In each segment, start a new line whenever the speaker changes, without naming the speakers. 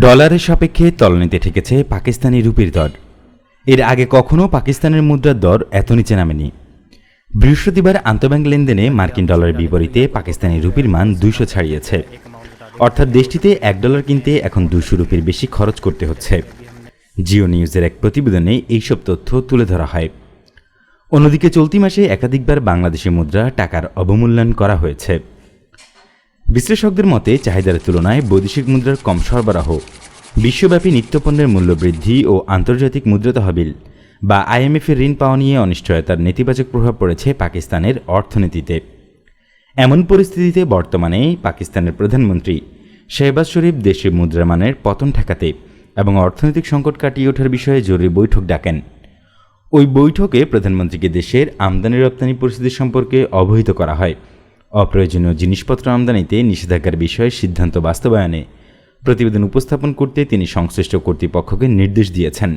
ডলারের সাপেক্ষে তলনিতে ঠেকেছে পাকিস্তানি রুপির দর। এর আগে কখনও পাকিস্তানের মুদ্রার দর এত নিচে নামেনি। বৃহস্পতিবার আন্তঃব্যাংক লেনদেনে মার্কিন ডলারের বিপরীতে পাকিস্তানি রুপির মান দুইশো ছাড়িয়েছে। অর্থাৎ দেশটিতে এক ডলার কিনতে এখন দুশো রুপির বেশি খরচ করতে হচ্ছে। জিও নিউজের এক প্রতিবেদনে এইসব তথ্য তুলে ধরা হয়। অন্যদিকে চলতি মাসে একাধিকবার বাংলাদেশি মুদ্রা টাকার অবমূল্যায়ন করা হয়েছে। বিশ্লেষকদের মতে, চাহিদার তুলনায় বৈদেশিক মুদ্রার কম সরবরাহ, বিশ্বব্যাপী নিত্যপণ্যের মূল্য বৃদ্ধি ও আন্তর্জাতিক মুদ্রা তহবিল বা আইএমএফের ঋণ পাওয়া নিয়ে অনিশ্চয়তার নেতিবাচক প্রভাব পড়েছে পাকিস্তানের অর্থনীতিতে। এমন পরিস্থিতিতে বর্তমানে পাকিস্তানের প্রধানমন্ত্রী শেহবাজ শরীফ দেশের মুদ্রামানের পতন ঠেকাতে এবং অর্থনৈতিক সংকট কাটিয়ে ওঠার বিষয়ে জরুরি বৈঠক ডাকেন। ওই বৈঠকে প্রধানমন্ত্রীকে দেশের আমদানি রপ্তানি পরিস্থিতি সম্পর্কে অবহিত করা হয়। অপ্রয়োজনীয় জিনিসপত্র আমদানিতে নিষেধাজ্ঞার বিষয়ে সিদ্ধান্ত বাস্তবায়নে প্রতিবেদন উপস্থাপন করতে তিনি সংশ্লিষ্ট কর্তৃপক্ষকে নির্দেশ দিয়েছেন।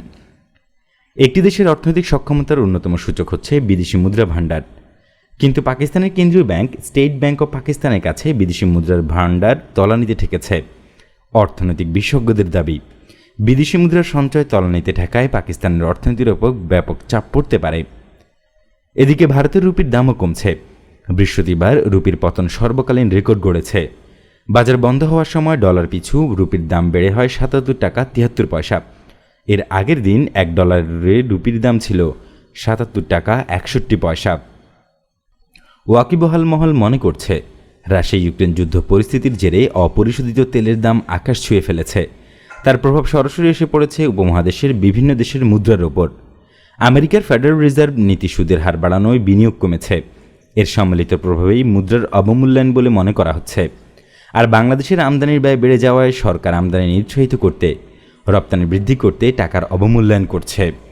একটি দেশের অর্থনৈতিক সক্ষমতার অন্যতম সূচক হচ্ছে বিদেশি মুদ্রা ভাণ্ডার। কিন্তু পাকিস্তানের কেন্দ্রীয় ব্যাংক, স্টেট ব্যাংক অব পাকিস্তানের কাছে বিদেশি মুদ্রার ভাণ্ডার তলানিতে ঠেকেছে। অর্থনৈতিক বিশেষজ্ঞদের দাবি, বিদেশি মুদ্রার সঞ্চয় তলানিতে ঠেকায় পাকিস্তানের অর্থনীতির ওপর ব্যাপক চাপ পড়তে পারে। এদিকে ভারতের রুপির দামও কমছে। বৃহস্পতিবার রুপির পতন সর্বকালীন রেকর্ড গড়েছে। বাজার বন্ধ হওয়ার সময় ডলার পিছু, রুপির দাম বেড়ে হয় সাতাত্তর টাকা তিয়াত্তর পয়সা। এর আগের দিন এক ডলারের রুপির দাম ছিল সাতাত্তর টাকা একষট্টি পয়সা। ওয়াকিবহাল মহল মনে করছে, রাশিয়া ইউক্রেন যুদ্ধ পরিস্থিতির জেরে অপরিশোধিত তেলের দাম আকাশ ছুঁয়ে ফেলেছে। তার প্রভাব সরাসরি এসে পড়েছে উপমহাদেশের বিভিন্ন দেশের মুদ্রার ওপর। আমেরিকার ফেডারেল রিজার্ভ নীতি সুদের হার বাড়ানোয় বিনিয়োগ কমেছে। এর সম্মিলিত প্রভাবেই মুদ্রার অবমূল্যায়ন বলে মনে করা হচ্ছে। আর বাংলাদেশের আমদানির ব্যয় বেড়ে যাওয়ায় সরকার আমদানি নিরুৎসাহিত করতে, রপ্তানি বৃদ্ধি করতে টাকার অবমূল্যায়ন করছে।